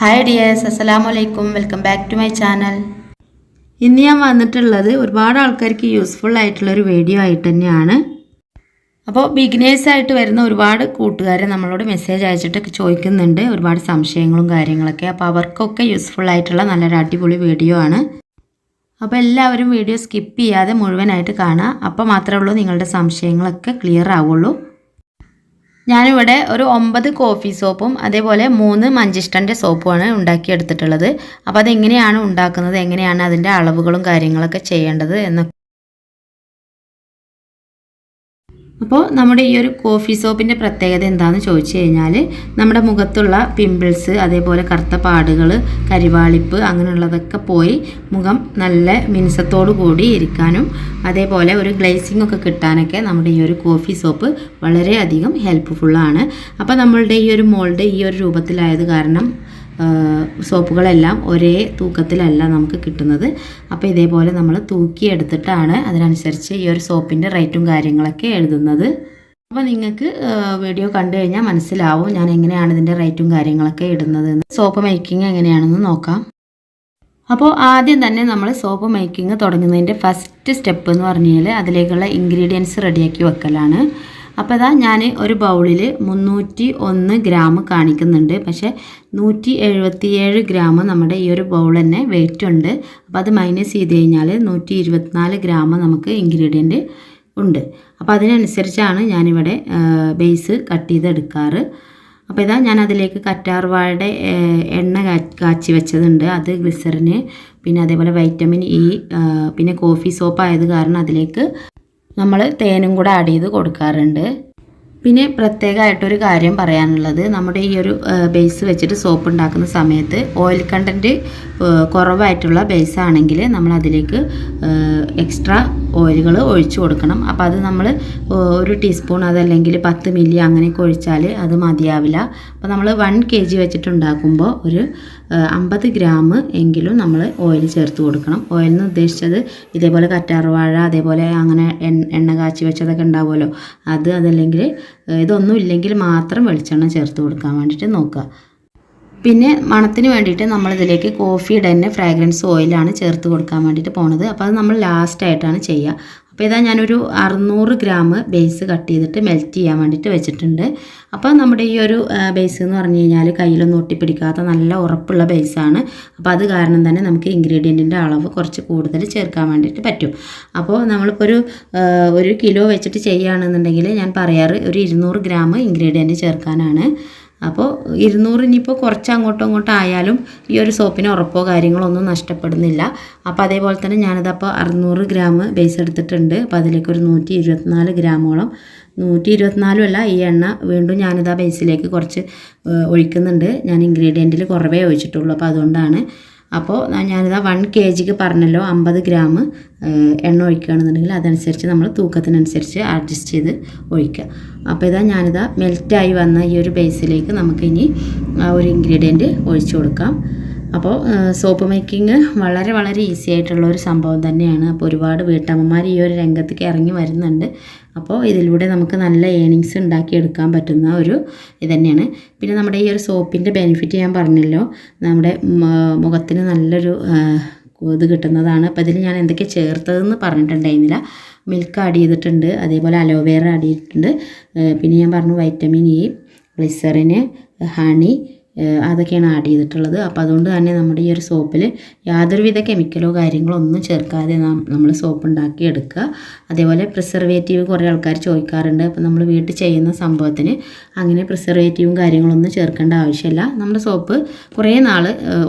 Hi dears അസ്സലാമു അലൈക്കും welcome back to my channel ഇന്ന് ഞാൻ വന്നിട്ടുള്ളത് ഒരുപാട് ആൾക്കാർക്ക് യൂസ്ഫുൾ ആയിട്ടുള്ളൊരു വീഡിയോ ആയിട്ട് തന്നെയാണ്. അപ്പോൾ ബിഗിനേഴ്സ് ആയിട്ട് വരുന്ന ഒരുപാട് കൂട്ടുകാരെ നമ്മളോട് മെസ്സേജ് അയച്ചിട്ടൊക്കെ ചോദിക്കുന്നുണ്ട്. ഒരുപാട് സംശയങ്ങളും കാര്യങ്ങളൊക്കെ. അപ്പോൾ അവർക്കൊക്കെ യൂസ്ഫുൾ ആയിട്ടുള്ള നല്ലൊരു അടിപൊളി വീഡിയോ ആണ്. അപ്പോൾ എല്ലാവരും വീഡിയോ സ്കിപ്പ് ചെയ്യാതെ മുഴുവനായിട്ട് കാണുക അപ്പോൾ മാത്രമേ ഉള്ളൂ നിങ്ങളുടെ സംശയങ്ങളൊക്കെ ക്ലിയർ ആവുള്ളൂ. ഞാനിവിടെ ഒരു ഒമ്പത് കോഫി സോപ്പും അതേപോലെ മൂന്ന് മഞ്ചിഷ്ടന്റെ സോപ്പുമാണ് ഉണ്ടാക്കിയെടുത്തിട്ടുള്ളത്. അപ്പോൾ അതെങ്ങനെയാണ് ഉണ്ടാക്കുന്നത് എങ്ങനെയാണ് അതിന്റെ അളവുകളും കാര്യങ്ങളൊക്കെ ചെയ്യേണ്ടത് എന്നൊക്കെ അപ്പോൾ നമ്മുടെ ഈ ഒരു കോഫി സോപ്പിന്റെ പ്രത്യേകത എന്താണെന്ന് ചോദിച്ചു കഴിഞ്ഞാൽ നമ്മുടെ മുഖത്തുള്ള പിമ്പിൾസ് അതേപോലെ കറുത്ത പാടുകൾ കരിവാളിപ്പ് അങ്ങനെയുള്ളതൊക്കെ പോയി മുഖം നല്ല മിനുസത്തോടു കൂടി ഇരിക്കാനും അതേപോലെ ഒരു ഗ്ലേസിംഗ് ഒക്കെ കിട്ടാനൊക്കെ നമ്മുടെ ഈ ഒരു കോഫി സോപ്പ് വളരെയധികം ഹെൽപ്പ്ഫുള്ളാണ് അപ്പോൾ നമ്മളുടെ ഈ ഒരു മോൾഡ് ഈ ഒരു രൂപത്തിലായത് കാരണം സോപ്പുകളെല്ലാം ഒരേ തൂക്കത്തിലല്ല നമുക്ക് കിട്ടുന്നത്. അപ്പോൾ ഇതേപോലെ നമ്മൾ തൂക്കിയെടുത്തിട്ടാണ് അതിനനുസരിച്ച് ഈ ഒരു സോപ്പിന്റെ റേറ്റും കാര്യങ്ങളൊക്കെ എഴുതുന്നത്. അപ്പോൾ നിങ്ങൾക്ക് വീഡിയോ കണ്ടു കഴിഞ്ഞാൽ മനസ്സിലാവും ഞാൻ എങ്ങനെയാണ് ഇതിന്റെ റേറ്റും കാര്യങ്ങളൊക്കെ ഇടുന്നത്. സോപ്പ് മേക്കിംഗ് എങ്ങനെയാണെന്ന് നോക്കാം. അപ്പോൾ ആദ്യം തന്നെ നമ്മൾ സോപ്പ് മേക്കിംഗ് തുടങ്ങുന്നതിന്റെ ഫസ്റ്റ് സ്റ്റെപ്പ് എന്ന് പറഞ്ഞാൽ അതിലേക്കുള്ള ഇൻഗ്രീഡിയൻസ് റെഡിയാക്കി വെക്കലാണ്. അപ്പോൾ ഇതാ ഞാൻ ഒരു ബൗളിൽ മുന്നൂറ്റി ഒന്ന് ഗ്രാം കാണിക്കുന്നുണ്ട്. പക്ഷേ നൂറ്റി എഴുപത്തിയേഴ് ഗ്രാം നമ്മുടെ ഈ ഒരു ബൗൾ തന്നെ വെയിറ്റ് ഉണ്ട്. അപ്പോൾ അത് മൈനസ് ചെയ്ത് കഴിഞ്ഞാൽ നൂറ്റി ഇരുപത്തിനാല് ഗ്രാം നമുക്ക് ഇൻഗ്രീഡിയന്റ് ഉണ്ട്. അപ്പോൾ അതിനനുസരിച്ചാണ് ഞാനിവിടെ ബേസ് കട്ട് ചെയ്തെടുക്കാറ്. അപ്പോൾ ഇതാ ഞാൻ അതിലേക്ക് കറ്റാർവാഴയുടെ എണ്ണ കാച്ചി വെച്ചതുണ്ട്. അത് ഗ്ലിസറിന് പിന്നെ അതേപോലെ വൈറ്റമിൻ ഇ പിന്നെ കോഫി സോപ്പ് ആയത് കാരണം അതിലേക്ക് നമ്മൾ തേനും കൂടെ ആഡ് ചെയ്ത് കൊടുക്കാറുണ്ട്. പിന്നെ പ്രത്യേകമായിട്ടൊരു കാര്യം പറയാനുള്ളത് നമ്മുടെ ഈ ഒരു ബേസ് വെച്ചിട്ട് സോപ്പ് ഉണ്ടാക്കുന്ന സമയത്ത് ഓയിൽ കണ്ടന്റ് കുറവായിട്ടുള്ള ബേസ് ആണെങ്കിൽ നമ്മൾ അതിലേക്ക് എക്സ്ട്രാ ഓയിലുകൾ ഒഴിച്ചു കൊടുക്കണം. അപ്പോൾ അത് നമ്മൾ ഒരു ടീസ്പൂൺ അതല്ലെങ്കിൽ പത്ത് മില്ലി അങ്ങനെയൊക്കെ ഒഴിച്ചാൽ അത് മതിയാവില്ല. അപ്പോൾ നമ്മൾ വൺ കെ ജി വെച്ചിട്ടുണ്ടാക്കുമ്പോൾ ഒരു അമ്പത് ഗ്രാം എങ്കിലും നമ്മൾ ഓയിൽ ചേർത്ത് കൊടുക്കണം. ഓയിൽ എന്ന് ഉദ്ദേശിച്ചത് ഇതേപോലെ കറ്റാർവാഴ അതേപോലെ അങ്ങനെ എണ്ണ കാച്ചി വെച്ചതൊക്കെ ഉണ്ടാവുമല്ലോ. അത് അതല്ലെങ്കിൽ ഇതൊന്നും ഇല്ലെങ്കിൽ മാത്രം വെളിച്ചെണ്ണ ചേർത്ത് കൊടുക്കാൻ വേണ്ടിയിട്ട് നോക്കുക. പിന്നെ മണത്തിന് വേണ്ടിയിട്ട് നമ്മളിതിലേക്ക് കോഫിയുടെ തന്നെ ഫ്രാഗ്രൻസ് ഓയിലാണ് ചേർത്ത് കൊടുക്കാൻ വേണ്ടിയിട്ട് പോണത്. അപ്പോൾ അത് നമ്മൾ ലാസ്റ്റായിട്ടാണ് ചെയ്യുക. അപ്പോൾ ഇതാ ഞാനൊരു അറുന്നൂറ് ഗ്രാം ബേസ് കട്ട് ചെയ്തിട്ട് മെൽറ്റ് ചെയ്യാൻ വേണ്ടിയിട്ട് വെച്ചിട്ടുണ്ട്. അപ്പോൾ നമ്മുടെ ഈ ഒരു ബേസ് എന്ന് പറഞ്ഞു കഴിഞ്ഞാൽ കയ്യിലൊന്നും ഒട്ടിപ്പിടിക്കാത്ത നല്ല ഉറപ്പുള്ള ബേസാണ് അപ്പോൾ അത് കാരണം തന്നെ നമുക്ക് ഇൻഗ്രീഡിയന്റിന്റെ അളവ് കുറച്ച് കൂടുതൽ ചേർക്കാൻ വേണ്ടിയിട്ട് പറ്റും. അപ്പോൾ നമ്മളിപ്പോൾ ഒരു ഒരു കിലോ വെച്ചിട്ട് ചെയ്യുകയാണെന്നുണ്ടെങ്കിൽ ഞാൻ പറയാറ് ഒരു ഇരുന്നൂറ് ഗ്രാം ഇൻഗ്രീഡിയന്റ് ചേർക്കാനാണ്. അപ്പോൾ ഇരുന്നൂറ് ഇനിയിപ്പോൾ കുറച്ച് അങ്ങോട്ടും ഇങ്ങോട്ടും ആയാലും ഈ ഒരു സോപ്പിന് ഉറപ്പോ കാര്യങ്ങളോ ഒന്നും നഷ്ടപ്പെടുന്നില്ല. അപ്പോൾ അതേപോലെ തന്നെ ഞാനിതപ്പോൾ അറുന്നൂറ് ഗ്രാം ബേസ് എടുത്തിട്ടുണ്ട്. അപ്പോൾ അതിലേക്ക് ഒരു നൂറ്റി ഇരുപത്തിനാല് ഗ്രാമോളം. നൂറ്റി ഇരുപത്തിനാലും അല്ല ഈ എണ്ണ വീണ്ടും ഞാനിതാ ബേസിലേക്ക് കുറച്ച് ഒഴിക്കുന്നുണ്ട്. ഞാൻ ഇൻഗ്രീഡിയന്റിൽ കുറവേ ഒഴിച്ചിട്ടുള്ളൂ. അപ്പോൾ അതുകൊണ്ടാണ് അപ്പോൾ ഞാനിതാ വൺ കെ ജിക്ക് പറഞ്ഞല്ലോ അമ്പത് ഗ്രാം എണ്ണ ഒഴിക്കുകയാണെന്നുണ്ടെങ്കിൽ അതനുസരിച്ച് നമ്മൾ തൂക്കത്തിനനുസരിച്ച് അഡ്ജസ്റ്റ് ചെയ്ത് ഒഴിക്കുക. അപ്പോൾ ഇതാ ഞാനിതാ മെൽറ്റായി വന്ന ഈ ഒരു ബേസിലേക്ക് നമുക്കിനി ആ ഒരു ഇൻഗ്രീഡിയന്റ് ഒഴിച്ചു കൊടുക്കാം. അപ്പോൾ സോപ്പ് മേക്കിംഗ് വളരെ വളരെ ഈസി ആയിട്ടുള്ള ഒരു സംഭവം തന്നെയാണ്. അപ്പോൾ ഒരുപാട് വീട്ടമ്മമാർ ഈ ഒരു രംഗത്തേക്ക് ഇറങ്ങി വരുന്നുണ്ട്. അപ്പോൾ ഇതിലൂടെ നമുക്ക് നല്ല ഏണിങ്സ് ഉണ്ടാക്കിയെടുക്കാൻ പറ്റുന്ന ഒരു ഇത് തന്നെയാണ്. പിന്നെ നമ്മുടെ ഈ ഒരു സോപ്പിന്റെ ബെനിഫിറ്റ് ഞാൻ പറഞ്ഞല്ലോ. നമ്മുടെ മുഖത്തിന് നല്ലൊരു ഇത് കിട്ടുന്നതാണ്. അപ്പോൾ ഇതിൽ ഞാൻ എന്തൊക്കെ ചേർത്തതെന്ന് പറഞ്ഞിട്ടുണ്ടായിരുന്നില്ല. മിൽക്ക് ആഡ് ചെയ്തിട്ടുണ്ട് അതേപോലെ അലോവേറ ആഡ് ചെയ്തിട്ടുണ്ട്. പിന്നെ ഞാൻ പറഞ്ഞു വൈറ്റമിൻ ഇ ഗ്ലിസറിന് ഹണി അതൊക്കെയാണ് ആഡ് ചെയ്തിട്ടുള്ളത്. അപ്പോൾ അതുകൊണ്ട് തന്നെ നമ്മുടെ ഈ ഒരു സോപ്പിൽ യാതൊരുവിധ കെമിക്കലോ കാര്യങ്ങളോ ഒന്നും ചേർക്കാതെ നമ്മൾ സോപ്പ് ഉണ്ടാക്കി എടുക്കുക അതേപോലെ പ്രിസർവേറ്റീവ് കുറേ ആൾക്കാർ ചോദിക്കാറുണ്ട്. അപ്പോൾ നമ്മൾ വീട്ടിൽ ചെയ്യുന്ന സംഭവത്തിന് അങ്ങനെ പ്രിസർവേറ്റീവും കാര്യങ്ങളൊന്നും ചേർക്കേണ്ട ആവശ്യമില്ല. നമ്മുടെ സോപ്പ് കുറേ നാൾ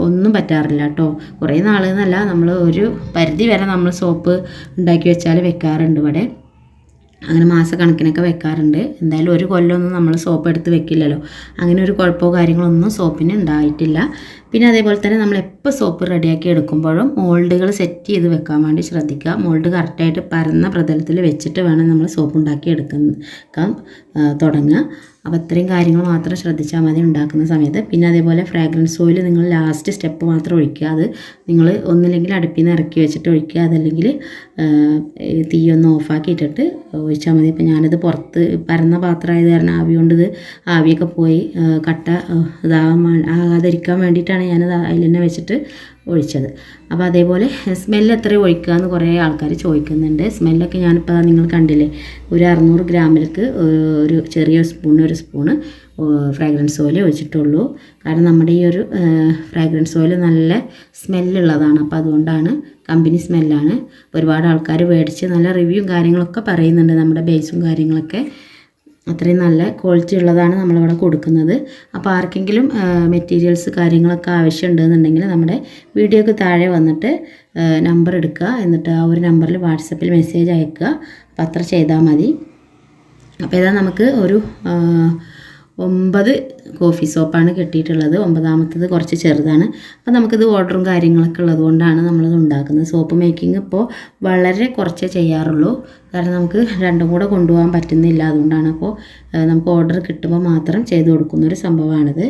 ഒന്നും പറ്റാറില്ല കേട്ടോ. കുറേ നാൾ എന്നല്ല നമ്മൾ ഒരു പരിധി വരെ നമ്മൾ സോപ്പ് ഉണ്ടാക്കി വെച്ചാൽ വെക്കാറുണ്ട് ഇവിടെ. അങ്ങനെ മാസക്കണക്കിനൊക്കെ വെക്കാറുണ്ട്. എന്തായാലും ഒരു കൊല്ലമൊന്നും നമ്മൾ സോപ്പ് എടുത്ത് വെക്കില്ലല്ലോ. അങ്ങനെ ഒരു കുഴപ്പമോ കാര്യങ്ങളൊന്നും സോപ്പിന് ഉണ്ടായിട്ടില്ല. പിന്നെ അതേപോലെ തന്നെ നമ്മൾ എപ്പോൾ സോപ്പ് റെഡിയാക്കി എടുക്കുമ്പോഴും മോൾഡുകൾ സെറ്റ് ചെയ്ത് വെക്കാൻ വേണ്ടി ശ്രദ്ധിക്കുക. മോൾഡ് കറക്റ്റായിട്ട് പരന്ന പ്രതലത്തിൽ വെച്ചിട്ട് വേണം നമ്മൾ സോപ്പ് ഉണ്ടാക്കി എടുക്കാൻ തുടങ്ങുക. അപ്പോൾ അത്രയും കാര്യങ്ങൾ മാത്രം ശ്രദ്ധിച്ചാൽ മതി ഉണ്ടാക്കുന്ന സമയത്ത്. പിന്നെ അതേപോലെ ഫ്രാഗ്രൻസ് ഓയിൽ നിങ്ങൾ ലാസ്റ്റ് സ്റ്റെപ്പ് മാത്രം ഒഴിക്കുക. അത് നിങ്ങൾ ഒന്നില്ലെങ്കിൽ അടുപ്പിൽ നിന്ന് ഇറക്കി വെച്ചിട്ട് ഒഴിക്കുക. അതല്ലെങ്കിൽ തീ ഒന്ന് ഓഫാക്കി ഇട്ടിട്ട് ഒഴിച്ചാൽ മതി. ഇപ്പോൾ ഞാനത് പുറത്ത് പരന്ന പാത്രമായത് കാരണം ആവി കൊണ്ട് ഇത് ആവിയൊക്കെ പോയി കട്ട ഇതാവാൻ ആകാതിരിക്കാൻ വേണ്ടിയിട്ടാണ് അതുകൊണ്ടാണ് ഞാനത് അതിൽ തന്നെ വെച്ചിട്ട് ഒഴിച്ചത്. അപ്പോൾ അതേപോലെ സ്മെല്ല് എത്ര ഒഴിക്കുക എന്ന് കുറേ ആൾക്കാർ ചോദിക്കുന്നുണ്ട്. സ്മെല്ലൊക്കെ ഞാനിപ്പോൾ നിങ്ങൾ കണ്ടില്ലേ? ഒരു അറുന്നൂറ് ഗ്രാമിലേക്ക് ഒരു ചെറിയ സ്പൂൺ ഒരു സ്പൂണ് ഫ്രാഗ്രൻസ് ഓയിൽ ഒഴിച്ചിട്ടുള്ളൂ. കാരണം നമ്മുടെ ഈ ഒരു ഫ്രാഗ്രൻസ് ഓയിൽ നല്ല സ്മെല്ലുള്ളതാണ് അപ്പോൾ അതുകൊണ്ടാണ് കമ്പനി സ്മെല്ലാണ് ഒരുപാട് ആൾക്കാർ മേടിച്ച് നല്ല റിവ്യൂവും കാര്യങ്ങളൊക്കെ പറയുന്നുണ്ട് നമ്മുടെ ബേസും കാര്യങ്ങളൊക്കെ. അത്രയും നല്ല ക്വാളിറ്റി ഉള്ളതാണ് നമ്മളിവിടെ കൊടുക്കുന്നത്. അപ്പോൾ ആർക്കെങ്കിലും മെറ്റീരിയൽസ് കാര്യങ്ങളൊക്കെ ആവശ്യമുണ്ടെന്നുണ്ടെങ്കിൽ നമ്മുടെ വീഡിയോക്ക് താഴെ വന്നിട്ട് നമ്പർ എടുക്കുക. എന്നിട്ട് ആ ഒരു നമ്പറിൽ വാട്സപ്പിൽ മെസ്സേജ് അയക്കുക. അപ്പോൾ അത്ര ചെയ്താൽ മതി. അപ്പോൾ ഇതാ നമുക്ക് ഒരു ഒമ്പത് കോഫി സോപ്പാണ് കിട്ടിയിട്ടുള്ളത്. ഒമ്പതാമത്തത് കുറച്ച് ചെറുതാണ്. അപ്പോൾ നമുക്കിത് ഓർഡറും കാര്യങ്ങളൊക്കെ ഉള്ളത് കൊണ്ടാണ് നമ്മളിത് ഉണ്ടാക്കുന്നത്. സോപ്പ് മേക്കിംഗ് ഇപ്പോൾ വളരെ കുറച്ചേ ചെയ്യാറുള്ളൂ. കാരണം നമുക്ക് രണ്ടും കൂടെ കൊണ്ടുപോകാൻ പറ്റുന്നില്ല. അതുകൊണ്ടാണ് അപ്പോൾ നമുക്ക് ഓർഡർ കിട്ടുമ്പോൾ മാത്രം ചെയ്ത് കൊടുക്കുന്ന ഒരു സംഭവമാണിത്.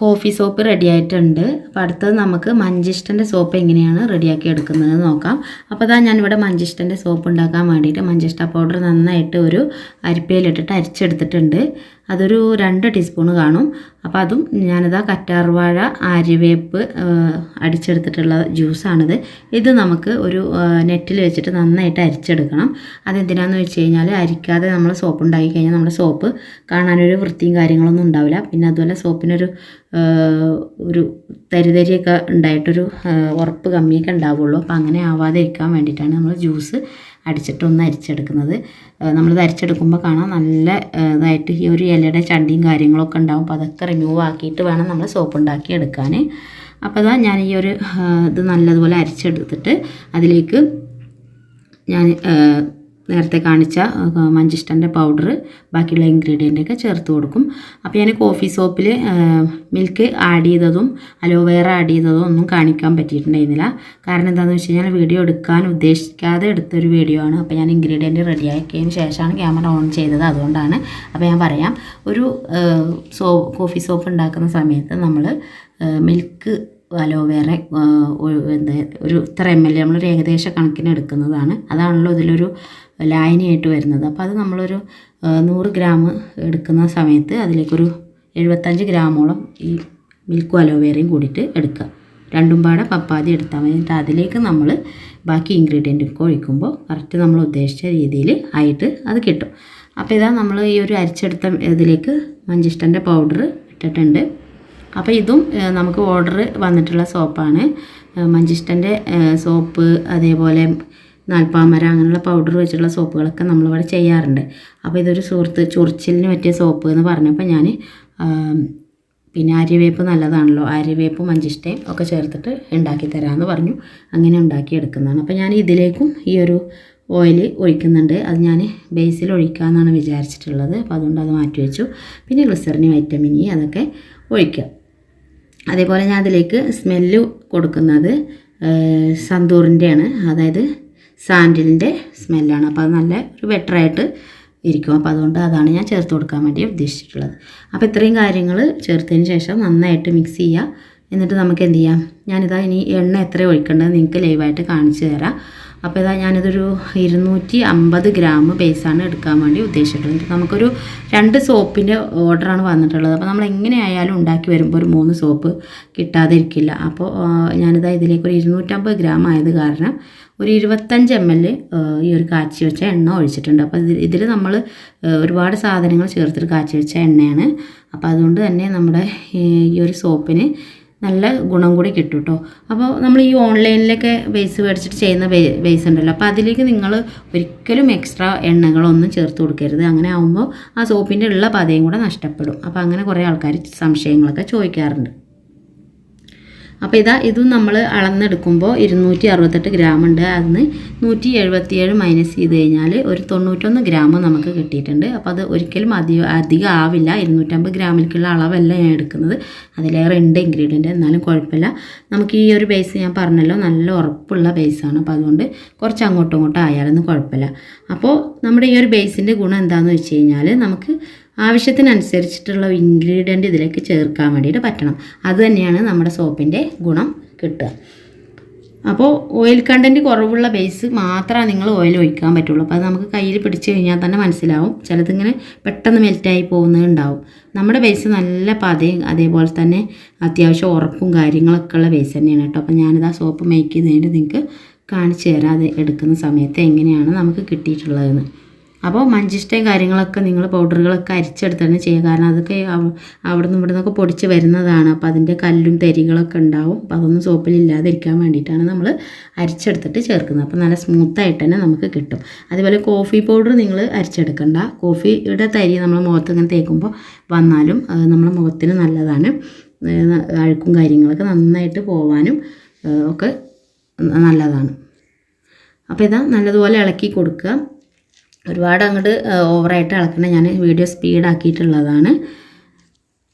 കോഫി സോപ്പ് റെഡി ആയിട്ടുണ്ട്. അപ്പോൾ അടുത്തത് നമുക്ക് മഞ്ചിഷ്ടന്റെ സോപ്പ് എങ്ങനെയാണ് റെഡിയാക്കി എടുക്കുന്നത് നോക്കാം. അപ്പോൾ അതാ ഞാനിവിടെ മഞ്ചിഷ്ടന്റെ സോപ്പ് ഉണ്ടാക്കാൻ വേണ്ടിയിട്ട് മഞ്ചിഷ്ട പൗഡർ നന്നായിട്ട് ഒരു അരിപ്പയിലിട്ടിട്ട് അരിച്ചെടുത്തിട്ടുണ്ട്. അതൊരു രണ്ട് ടീസ്പൂൺ കാണും. അപ്പോൾ അതും ഞാനിതാ കറ്റാർവാഴ ആര്യവേപ്പ് അടിച്ചെടുത്തിട്ടുള്ള ജ്യൂസാണിത് ഇത് നമുക്ക് ഒരു നെറ്റിൽ വെച്ചിട്ട് നന്നായിട്ട് അരിച്ചെടുക്കണം. അതെന്തിനാന്ന് വെച്ച് കഴിഞ്ഞാൽ അരിക്കാതെ നമ്മൾ സോപ്പ് ഉണ്ടാക്കി കഴിഞ്ഞാൽ നമ്മുടെ സോപ്പ് കാണാനൊരു വൃത്തിയും കാര്യങ്ങളൊന്നും ഉണ്ടാവില്ല. പിന്നെ അതുപോലെ സോപ്പിനൊരു ഒരു തരിതരിയൊക്കെ ഉണ്ടായിട്ടൊരു ഉറപ്പ് കമ്മിയൊക്കെ ഉണ്ടാവുള്ളൂ. അപ്പോൾ അങ്ങനെ ആവാതെ ഇരിക്കാൻ വേണ്ടിയിട്ടാണ് നമ്മൾ ജ്യൂസ് അടിച്ചിട്ട് ഒന്ന് അരിച്ചെടുക്കുന്നത് നമ്മളിത് അരിച്ചെടുക്കുമ്പോൾ കാണാം നല്ല ഇതായിട്ട് ഈ ഒരു ഇലയുടെ ചണ്ടിയും കാര്യങ്ങളൊക്കെ ഉണ്ടാവും. അപ്പോൾ അതൊക്കെ റിമൂവ് ആക്കിയിട്ട് വേണം നമ്മൾ സോപ്പ് ഉണ്ടാക്കി എടുക്കാൻ അപ്പോൾ അതാ ഞാൻ ഈ ഒരു ഇത് നല്ലതുപോലെ അരിച്ചെടുത്തിട്ട് അതിലേക്ക് ഞാൻ നേരത്തെ കാണിച്ച മഞ്ചിഷ്ടന്റെ പൗഡർ ബാക്കിയുള്ള ഇൻഗ്രീഡിയന്റൊക്കെ ചേർത്ത് കൊടുക്കും. അപ്പോൾ ഞാൻ കോഫി സോപ്പിൽ മിൽക്ക് ആഡ് ചെയ്തതും അലോവേറ ആഡ് ചെയ്തതും ഒന്നും കാണിക്കാൻ പറ്റിയിട്ടുണ്ടായിരുന്നില്ല. കാരണം എന്താണെന്ന് വെച്ച് കഴിഞ്ഞാൽ വീഡിയോ എടുക്കാൻ ഉദ്ദേശിക്കാതെ എടുത്തൊരു വീഡിയോ ആണ്. അപ്പോൾ ഞാൻ ഇൻഗ്രീഡിയന്റ് റെഡിയാക്കിയതിന് ശേഷമാണ് ക്യാമറ ഓൺ ചെയ്തത്. അതുകൊണ്ടാണ് അപ്പോൾ ഞാൻ പറയാം. ഒരു സോ കോഫി സോപ്പ് ഉണ്ടാക്കുന്ന സമയത്ത് നമ്മൾ മിൽക്ക് അലോവേറ എന്താ ഒരു ഇത്ര എം എൽ നമ്മളൊരു ഏകദേശ കണക്കിന് എടുക്കുന്നതാണ്. അതാണല്ലോ ഇതിലൊരു ലായനിയായിട്ട് വരുന്നത്. അപ്പോൾ അത് നമ്മളൊരു നൂറ് ഗ്രാം എടുക്കുന്ന സമയത്ത് അതിലേക്കൊരു എഴുപത്തഞ്ച് ഗ്രാമോളം ഈ മിൽക്കും അലോവേറയും കൂടിയിട്ട് എടുക്കുക. രണ്ടും പാടെ പപ്പാതി എടുത്താൽ മതി. എന്നിട്ട് അതിലേക്ക് നമ്മൾ ബാക്കി ഇൻഗ്രീഡിയന്റൊക്കെ ഒഴിക്കുമ്പോൾ കറക്റ്റ് നമ്മൾ ഉദ്ദേശിച്ച രീതിയിൽ ആയിട്ട് അത് കിട്ടും. അപ്പോൾ ഇതാ നമ്മൾ ഈ ഒരു അരിച്ചെടുത്ത ഇതിലേക്ക് മഞ്ചിഷ്ടന്റെ പൗഡർ ഇട്ടിട്ടുണ്ട്. അപ്പോൾ ഇതും നമുക്ക് ഓർഡർ വന്നിട്ടുള്ള സോപ്പാണ് മഞ്ചിഷ്ടന്റെ സോപ്പ് അതേപോലെ നാൽപ്പാമര അങ്ങനെയുള്ള പൗഡർ വെച്ചിട്ടുള്ള സോപ്പുകളൊക്കെ നമ്മളിവിടെ ചെയ്യാറുണ്ട്. അപ്പോൾ ഇതൊരു സുഹൃത്ത് ചൊറിച്ചിലിന് പറ്റിയ സോപ്പ് എന്ന് പറഞ്ഞപ്പോൾ ഞാൻ പിന്നെ ആര്യവേപ്പ് നല്ലതാണല്ലോ. ആര്യവേപ്പും മഞ്ചിഷ്ടയും ഒക്കെ ചേർത്തിട്ട് ഉണ്ടാക്കി തരാമെന്ന് പറഞ്ഞു. അങ്ങനെ ഉണ്ടാക്കി എടുക്കുന്നതാണ്. അപ്പോൾ ഞാൻ ഇതിലേക്കും ഈ ഒരു ഓയിൽ ഒഴിക്കുന്നുണ്ട്. അത് ഞാൻ ബേസിൽ ഒഴിക്കാമെന്നാണ് വിചാരിച്ചിട്ടുള്ളത്. അപ്പോൾ അതുകൊണ്ട് അത് മാറ്റി വെച്ചു. പിന്നെ ഗ്ലിസറിന് വൈറ്റമിൻ ഇ അതൊക്കെ ഒഴിക്കുക അതേപോലെ ഞാൻ അതിലേക്ക് സ്മെല്ല് കൊടുക്കുന്നത് സന്തൂറിന്റെയാണ്. അതായത് സാൻഡിലിന്റെ സ്മെല്ലാണ്. അപ്പോൾ അത് നല്ല ഒരു ബെറ്ററായിട്ട് ഇരിക്കും. അപ്പോൾ അതുകൊണ്ട് അതാണ് ഞാൻ ചേർത്ത് കൊടുക്കാൻ വേണ്ടി ഉദ്ദേശിച്ചിട്ടുള്ളത്. അപ്പോൾ ഇത്രയും കാര്യങ്ങൾ ചേർത്തതിന് ശേഷം നന്നായിട്ട് മിക്സ് ചെയ്യുക. എന്നിട്ട് നമുക്ക് എന്ത് ചെയ്യാം? ഞാനിതാ ഇനി എണ്ണ എത്ര ഒഴിക്കേണ്ടത് നിങ്ങൾക്ക് ലൈവായിട്ട് കാണിച്ചു തരാം. അപ്പോൾ ഇതാ ഞാനിതൊരു ഇരുന്നൂറ്റി അമ്പത് ഗ്രാം ബേസാണ് എടുക്കാൻ വേണ്ടി ഉദ്ദേശിച്ചിട്ടുള്ളത് നമുക്കൊരു രണ്ട് സോപ്പിന്റെ ഓർഡറാണ് വന്നിട്ടുള്ളത്. അപ്പോൾ നമ്മൾ എങ്ങനെയായാലും ഉണ്ടാക്കി വരുമ്പോൾ ഒരു മൂന്ന് സോപ്പ് കിട്ടാതിരിക്കില്ല. അപ്പോൾ ഞാനിതാ ഇതിലേക്ക് ഒരു ഇരുന്നൂറ്റമ്പത് ഗ്രാം ആയത് കാരണം ഒരു ഇരുപത്തഞ്ച് എം എൽ ഈ ഒരു കാച്ചി വെച്ച എണ്ണ ഒഴിച്ചിട്ടുണ്ട്. അപ്പോൾ ഇതിൽ ഇതിൽ നമ്മൾ ഒരുപാട് സാധനങ്ങൾ ചേർത്തിട്ട് കാച്ചി വെച്ച എണ്ണയാണ്. അപ്പോൾ അതുകൊണ്ട് തന്നെ നമ്മുടെ ഈ ഒരു സോപ്പിന് നല്ല ഗുണം കൂടി കിട്ടും കേട്ടോ അപ്പോൾ നമ്മൾ ഈ ഓൺലൈനിലൊക്കെ ബേസ് മേടിച്ചിട്ട് ചെയ്യുന്ന ബേസ് ഉണ്ടല്ലോ. അപ്പോൾ അതിലേക്ക് നിങ്ങൾ ഒരിക്കലും എക്സ്ട്രാ എണ്ണകളൊന്നും ചേർത്ത് കൊടുക്കരുത്. അങ്ങനെ ആകുമ്പോൾ ആ സോപ്പിന്റെ ഉള്ള പതയും കൂടെ നഷ്ടപ്പെടും. അപ്പോൾ അങ്ങനെ കുറേ ആൾക്കാർ സംശയങ്ങളൊക്കെ ചോദിക്കാറുണ്ട്. അപ്പോൾ ഇതാ ഇതും നമ്മൾ അളന്നെടുക്കുമ്പോൾ ഇരുന്നൂറ്റി അറുപത്തെട്ട് ഗ്രാം ഉണ്ട്. അതിന് നൂറ്റി എഴുപത്തിയേഴ് മൈനസ് ചെയ്ത് കഴിഞ്ഞാൽ ഒരു തൊണ്ണൂറ്റൊന്ന് ഗ്രാം നമുക്ക് കിട്ടിയിട്ടുണ്ട്. അപ്പോൾ അത് ഒരിക്കലും അധികം അധികം ആവില്ല. ഇരുന്നൂറ്റമ്പത് ഗ്രാമിലേക്കുള്ള അളവല്ല ഞാൻ എടുക്കുന്നത്. അതിലേറെ ഉണ്ട് ഇൻഗ്രീഡിയന്റ് എന്നാലും കുഴപ്പമില്ല. നമുക്ക് ഈ ഒരു ബേസ് ഞാൻ പറഞ്ഞല്ലോ നല്ല ഉറപ്പുള്ള ബേസാണ് അപ്പോൾ അതുകൊണ്ട് കുറച്ച് അങ്ങോട്ടും ഇങ്ങോട്ടും ആയാലൊന്നും കുഴപ്പമില്ല. അപ്പോൾ നമ്മുടെ ഈ ഒരു ബേസിന്റെ ഗുണം എന്താണെന്ന് വെച്ച് കഴിഞ്ഞാൽ നമുക്ക് ആവശ്യത്തിനനുസരിച്ചിട്ടുള്ള ഇൻഗ്രീഡിയന്റ് ഇതിലേക്ക് ചേർക്കാൻ വേണ്ടിയിട്ട് പറ്റണം. അത് തന്നെയാണ് നമ്മുടെ സോപ്പിന്റെ ഗുണം കിട്ടുക. അപ്പോൾ ഓയിൽ കണ്ടന്റ് കുറവുള്ള ബേസ് മാത്രമേ നിങ്ങൾ ഓയിൽ ഒഴിക്കാൻ പറ്റുള്ളൂ. അപ്പോൾ അത് നമുക്ക് കയ്യിൽ പിടിച്ച് കഴിഞ്ഞാൽ തന്നെ മനസ്സിലാവും. ചിലതിങ്ങനെ പെട്ടെന്ന് മെൽറ്റായി പോകുന്നുണ്ടാവും നമ്മുടെ ബേസ് നല്ല പതയും അതേപോലെ തന്നെ അത്യാവശ്യം ഉറപ്പും കാര്യങ്ങളൊക്കെ ഉള്ള ബേസ് തന്നെയാണ് കേട്ടോ. അപ്പോൾ ഞാനിത് ആ സോപ്പ് മേക്ക് ചെയ്യുന്നതിന് നിങ്ങൾക്ക് കാണിച്ചു തരാം. അത് എടുക്കുന്ന സമയത്ത് എങ്ങനെയാണ് നമുക്ക് കിട്ടിയിട്ടുള്ളതെന്ന്. അപ്പോൾ മഞ്ചിഷ്ടയും കാര്യങ്ങളൊക്കെ നിങ്ങൾ പൗഡറുകളൊക്കെ അരിച്ചെടുത്താണ് ചെയ്യുക. കാരണം അതൊക്കെ അവിടെ അവിടുന്ന് ഇവിടെ നിന്നൊക്കെ പൊടിച്ച് വരുന്നതാണ്. അപ്പോൾ അതിന്റെ കല്ലും തരികളൊക്കെ ഉണ്ടാവും. അപ്പോൾ അതൊന്നും സോപ്പിലില്ലാതിരിക്കാൻ വേണ്ടിയിട്ടാണ് നമ്മൾ അരിച്ചെടുത്തിട്ട് ചേർക്കുന്നത്. അപ്പോൾ നല്ല സ്മൂത്തായിട്ട് തന്നെ നമുക്ക് കിട്ടും. അതുപോലെ കോഫി പൗഡർ നിങ്ങൾ അരിച്ചെടുക്കണ്ട. കോഫിയുടെ തരി നമ്മൾ മുഖത്ത് ഇങ്ങനെ തേക്കുമ്പോൾ വന്നാലും നമ്മുടെ മുഖത്തിന് നല്ലതാണ്. അഴുക്കും കാര്യങ്ങളൊക്കെ നന്നായിട്ട് പോവാനും ഒക്കെ നല്ലതാണ്. അപ്പോൾ ഇതാ നല്ലതുപോലെ ഇളക്കി കൊടുക്കുക. ഒരുപാട് അങ്ങോട്ട് ഓവറായിട്ട് ഇളക്കണം ഞാൻ വീഡിയോ സ്പീഡാക്കിയിട്ടുള്ളതാണ്.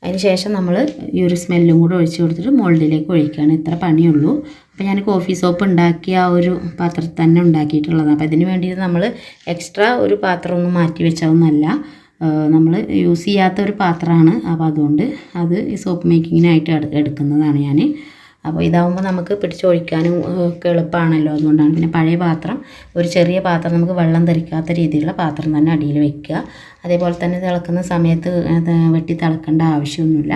അതിന് ശേഷം നമ്മൾ ഈ ഒരു സ്മെല്ലും കൂടെ ഒഴിച്ച് കൊടുത്തിട്ട് മോൾഡിലേക്ക് ഒഴിക്കുകയാണ് ഇത്ര പണിയുള്ളൂ. അപ്പോൾ ഞാൻ കോഫി സോപ്പ് ഉണ്ടാക്കിയ ആ ഒരു പാത്രത്തിൽ തന്നെ ഉണ്ടാക്കിയിട്ടുള്ളതാണ്. അപ്പോൾ ഇതിന് വേണ്ടിയിട്ട് നമ്മൾ എക്സ്ട്രാ ഒരു പാത്രം പാത്രമൊന്നും മാറ്റി വെച്ചതൊന്നുമല്ല നമ്മൾ യൂസ് ചെയ്യാത്ത ഒരു പാത്രമാണ്. അപ്പോൾ അതുകൊണ്ട് അത് ഈ സോപ്പ് മേക്കിങ്ങിനായിട്ട് എടുക്കുന്നതാണ് ഞാൻ അപ്പോൾ ഇതാവുമ്പോൾ നമുക്ക് പിടിച്ചൊഴിക്കാനും ഒക്കെ എളുപ്പമാണല്ലോ അതുകൊണ്ടാണ് പിന്നെ പഴയ പാത്രം ഒരു ചെറിയ പാത്രം നമുക്ക് വെള്ളം തെറിക്കാത്ത രീതിയിലുള്ള പാത്രം തന്നെ അടിയിൽ വെക്കുക. അതേപോലെ തന്നെ തിളക്കുന്ന സമയത്ത് വെട്ടി തിളക്കേണ്ട ആവശ്യമൊന്നുമില്ല.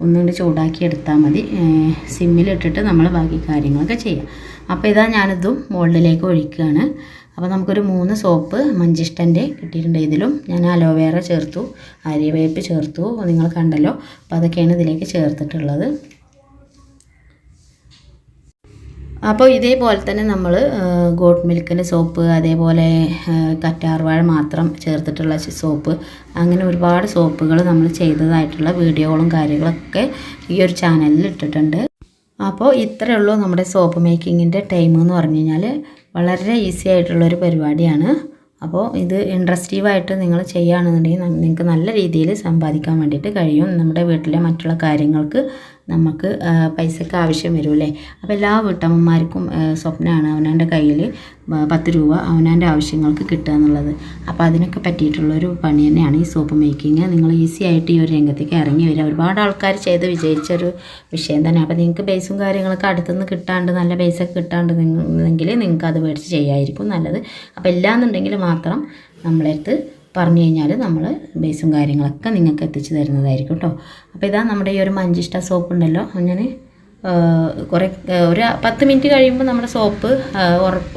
ഒന്നുകൊണ്ട് ചൂടാക്കി എടുത്താൽ മതി. സിമ്മിലിട്ടിട്ട് നമ്മൾ ബാക്കി കാര്യങ്ങളൊക്കെ ചെയ്യാം. അപ്പോൾ ഇതാ ഞാനിതും മോൾഡിലേക്ക് ഒഴിക്കുകയാണ്. അപ്പോൾ നമുക്കൊരു മൂന്ന് സോപ്പ് മഞ്ചിഷ്ടന്റെ കിട്ടിയിട്ടുണ്ട് ഇതിലും. ഞാൻ അലോവേറ ചേർത്തു അരിവേപ്പ് ചേർത്തു നിങ്ങൾ കണ്ടല്ലോ. അപ്പോൾ അതൊക്കെയാണ് ഇതിലേക്ക് ചേർത്തിട്ടുള്ളത്. അപ്പോൾ ഇതേപോലെ തന്നെ നമ്മൾ ഗോട്ട് മിൽക്കിന്റെ സോപ്പ് അതേപോലെ കറ്റാർവാഴ മാത്രം ചേർത്തിട്ടുള്ള സോപ്പ് അങ്ങനെ ഒരുപാട് സോപ്പുകൾ നമ്മൾ ചെയ്തതായിട്ടുള്ള വീഡിയോകളും കാര്യങ്ങളൊക്കെ ഈ ഒരു ചാനലിൽ ഇട്ടിട്ടുണ്ട്. അപ്പോൾ ഇത്രയേ ഉള്ളൂ നമ്മുടെ സോപ്പ് മേക്കിങ്ങിന്റെ ടൈം എന്ന് പറഞ്ഞു കഴിഞ്ഞാൽ വളരെ ഈസി ആയിട്ടുള്ളൊരു പരിപാടിയാണ്. അപ്പോൾ ഇത് ഇൻട്രസ്റ്റീവായിട്ട് നിങ്ങൾ ചെയ്യുകയാണെന്നുണ്ടെങ്കിൽ നിങ്ങൾക്ക് നല്ല രീതിയിൽ സമ്പാദിക്കാൻ വേണ്ടിയിട്ട് കഴിയും. നമ്മുടെ വീട്ടിലെ മറ്റുള്ള കാര്യങ്ങൾക്ക് നമുക്ക് പൈസയ്ക്ക് ആവശ്യം വരും അല്ലേ അപ്പോൾ എല്ലാ വീട്ടമ്മമാർക്കും സ്വപ്നമാണ് അവനവന്റെ കയ്യിൽ പത്ത് രൂപ അവനവന്റെ ആവശ്യങ്ങൾക്ക് കിട്ടുക എന്നുള്ളത്. അപ്പോൾ അതിനൊക്കെ പറ്റിയിട്ടുള്ളൊരു പണി തന്നെയാണ് ഈ സോപ്പ് മേക്കിങ്. നിങ്ങൾ ഈസി ആയിട്ട് ഈ ഒരു രംഗത്തേക്ക് ഇറങ്ങി വരിക. ഒരുപാട് ആൾക്കാർ ചെയ്ത് വിജയിച്ചൊരു വിഷയം തന്നെ. അപ്പോൾ നിങ്ങൾക്ക് ബേസും കാര്യങ്ങളൊക്കെ അടുത്തുനിന്ന് കിട്ടാണ്ട് നല്ല ബേസൊക്കെ കിട്ടാണ്ട് നിങ്ങൾ നിങ്ങൾക്ക് അത് മേടിച്ച് ചെയ്യായിരിക്കും നല്ലത്. അപ്പോൾ ഇല്ലാന്നുണ്ടെങ്കിൽ മാത്രം നമ്മളടുത്ത് പറഞ്ഞു കഴിഞ്ഞാൽ നമ്മൾ ബേസും കാര്യങ്ങളൊക്കെ നിങ്ങൾക്ക് എത്തിച്ചു തരുന്നതായിരിക്കും കേട്ടോ അപ്പോൾ ഇതാ നമ്മുടെ ഈ ഒരു മഞ്ചിഷ്ട സോപ്പ് ഉണ്ടല്ലോ. ഞാൻ കുറേ ഒരു പത്ത് മിനിറ്റ് കഴിയുമ്പോൾ നമ്മുടെ സോപ്പ്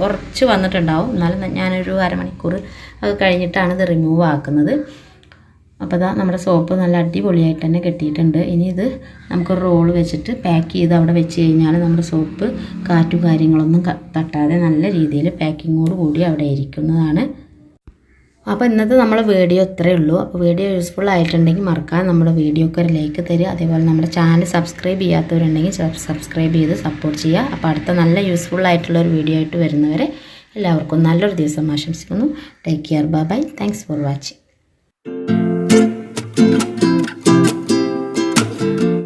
ഉറച്ച് വന്നിട്ടുണ്ടാവും. എന്നാലും ഞാനൊരു അരമണിക്കൂർ അത് കഴിഞ്ഞിട്ടാണ് ഇത് റിമൂവ് ആക്കുന്നത്. അപ്പോൾ ഇതാ നമ്മുടെ സോപ്പ് നല്ല അടിപൊളിയായിട്ട് തന്നെ കെട്ടിയിട്ടുണ്ട്. ഇനി ഇത് നമുക്ക് റോൾ വെച്ചിട്ട് പാക്ക് ചെയ്ത് അവിടെ വെച്ച് കഴിഞ്ഞാൽ നമ്മുടെ സോപ്പ് കാറ്റും കാര്യങ്ങളൊന്നും തട്ടാതെ നല്ല രീതിയിൽ പാക്കിങ്ങോട് കൂടി അവിടെ ഇരിക്കുന്നതാണ്. അപ്പോൾ ഇന്നത്തെ നമ്മളെ വീഡിയോ ഇത്രയേ ഉള്ളൂ. അപ്പോൾ വീഡിയോ യൂസ്ഫുൾ ആയിട്ടുണ്ടെങ്കിൽ മറക്കാതെ നമ്മുടെ വീഡിയോക്ക് ഒരു ലൈക്ക് തരിക. അതേപോലെ നമ്മുടെ ചാനൽ സബ്സ്ക്രൈബ് ചെയ്യാത്തവരുണ്ടെങ്കിൽ സബ്- സബ്സ്ക്രൈബ് ചെയ്ത് സപ്പോർട്ട് ചെയ്യുക. അപ്പോൾ അടുത്ത നല്ല യൂസ്ഫുൾ ആയിട്ടുള്ള ഒരു വീഡിയോ ആയിട്ട് വരുന്നവരെ എല്ലാവർക്കും നല്ലൊരു ദിവസം ആശംസിക്കുന്നു. Take care bye bye thanks for watching